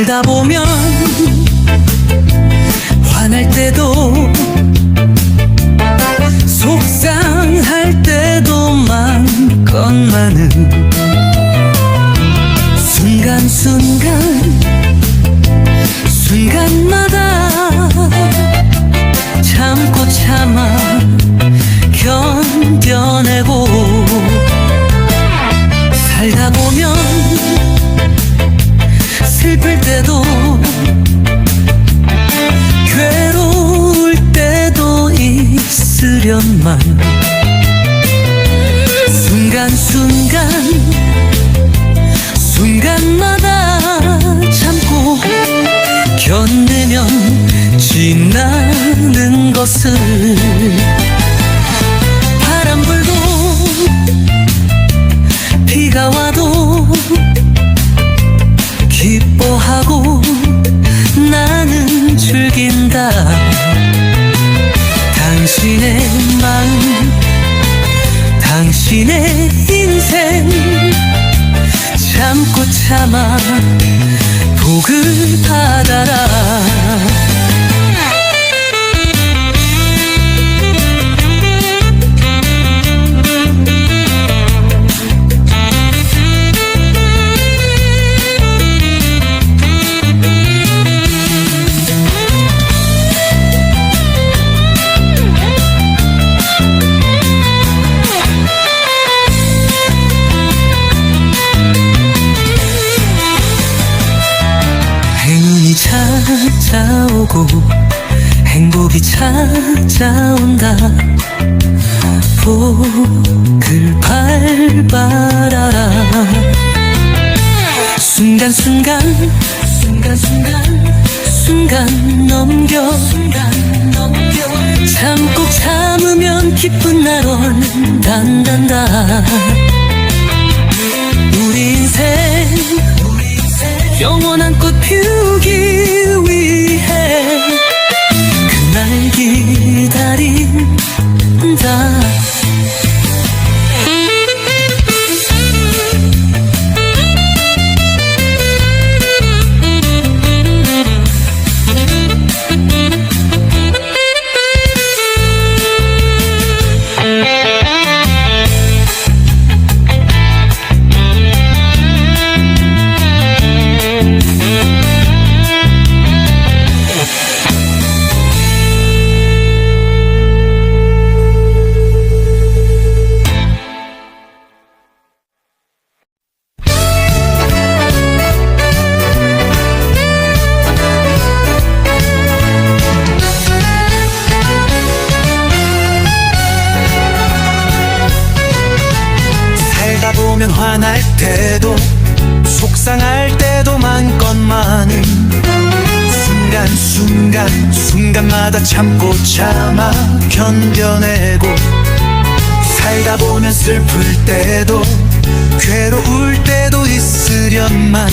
살다 보면 화날 때도 속상할 때도 많건 많은 순간순간 있으련만 순간순간 순간마다 참고 견디면 지나는 것을 참아 복을 받아라 찾아오고 행복이 찾아온다. 복을 밟아라. 순간순간 순간순간 순간 넘겨. 순간 넘겨 참고 참으면 기쁜 날 온단단다 순간순간 순간마다 참고 참아 견뎌내고 살다 보면 슬플 때도 괴로울 때도 있으련만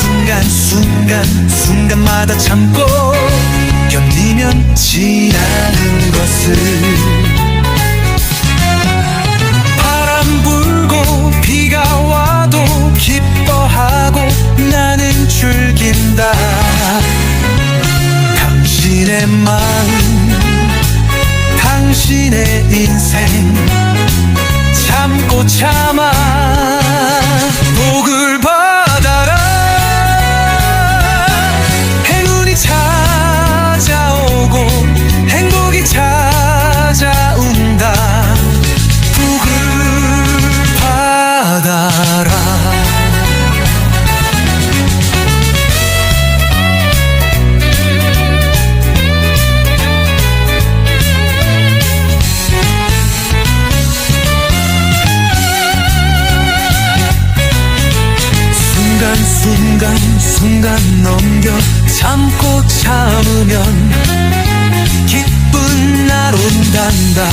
순간 순간 순간마다 참고 견디면 지나는 것을 순간순간 순간 넘겨 참고 참으면 기쁜 날 온단다.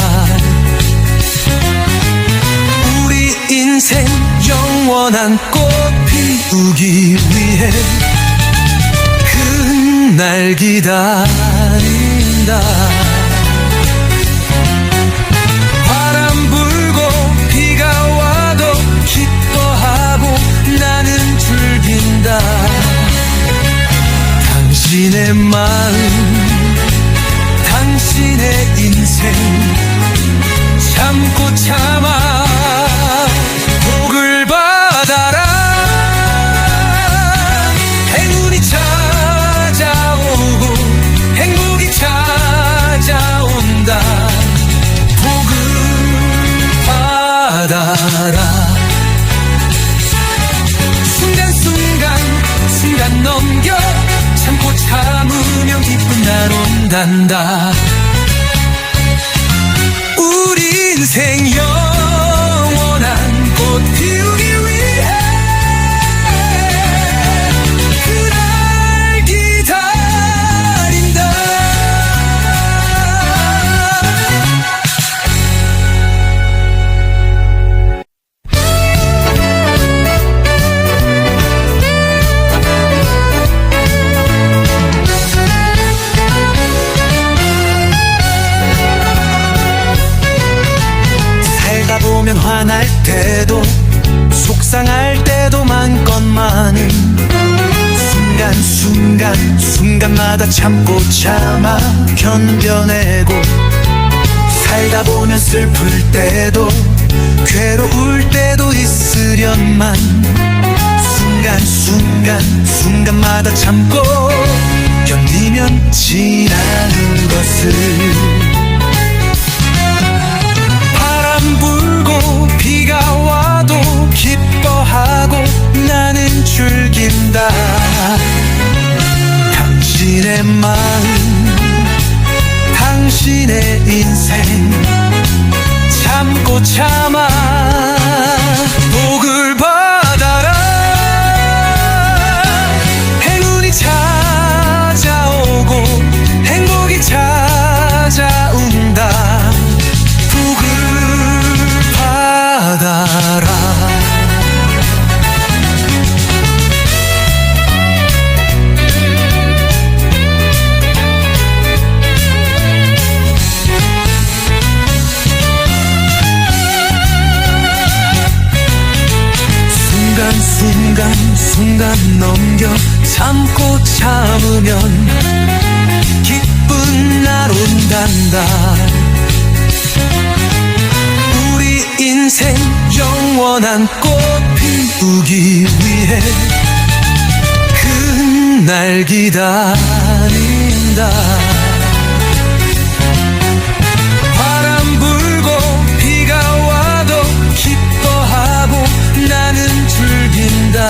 우리 인생 영원한 꽃 피우기 위해 그날 기다린다 당신의 마음 당신의 인생. 참고 참 때도 속상할 때도 많건만은 순간순간 순간마다 참고 참아 견뎌내고 살다 보면 슬플 때도 괴로울 때도 있으련만 순간순간 순간마다 참고 견디면 지나는 것을 당신의 마음 당신의 인생. 참고 참아 온단다. 우리 인생 영원한 꽃 피우기 위해 그날 기다린다. 바람 불고 비가 와도 기뻐하고 나는 즐긴다.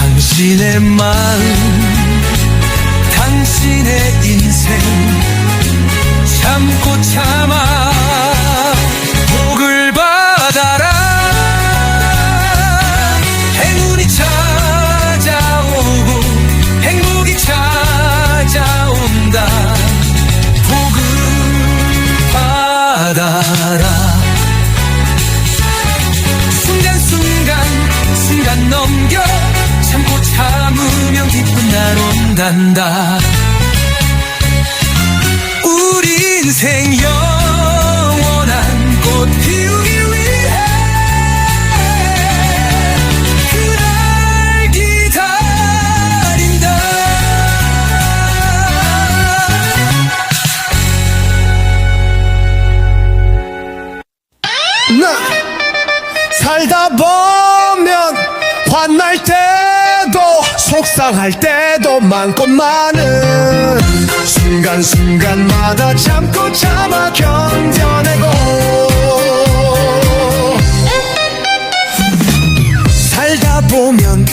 당신의 마음 당신의 인생 참 보면 화날 때도 속상할 때도 많고 많은 순간순간마다 참고 참아 견뎌내고. 살다 보면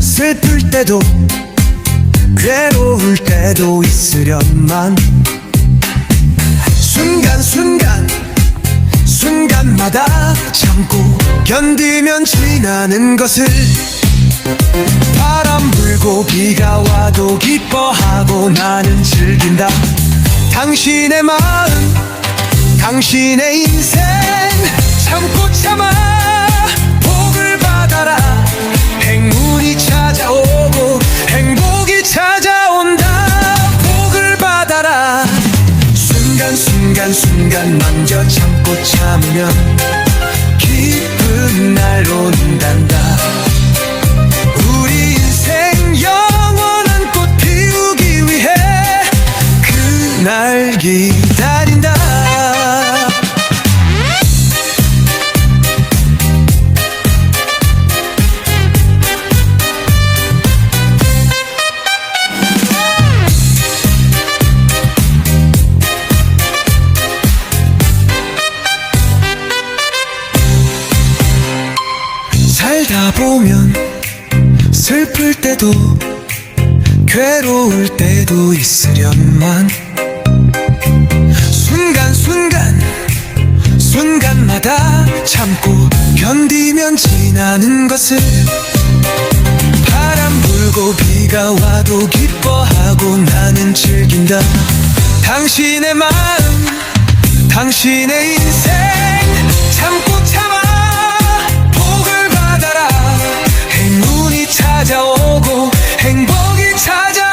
슬플 때도 괴로울 때도 있으련만 참고 견디면 지나는 것을. 바람 불고 비가 와도 기뻐하고 나는 즐긴다. 당신의 마음 당신의 인생. 참고 참아 복을 받아라. 행운이 찾아오고 행복이 찾아온다. 복을 받아라. 순간순간 순간 만져 참고 참으면 기쁜 날 온단다. 우리 인생 영원한 꽃 피우기 위해 그날 기 때도 괴로울 때도 있으련만. 순간순간 순간마다 참고 견디면 지나는 것을. 바람 불고 비가 와도 기뻐하고 나는 즐긴다. 당신의 마음 당신의 인생. 참고 찾아오고 행복이 찾아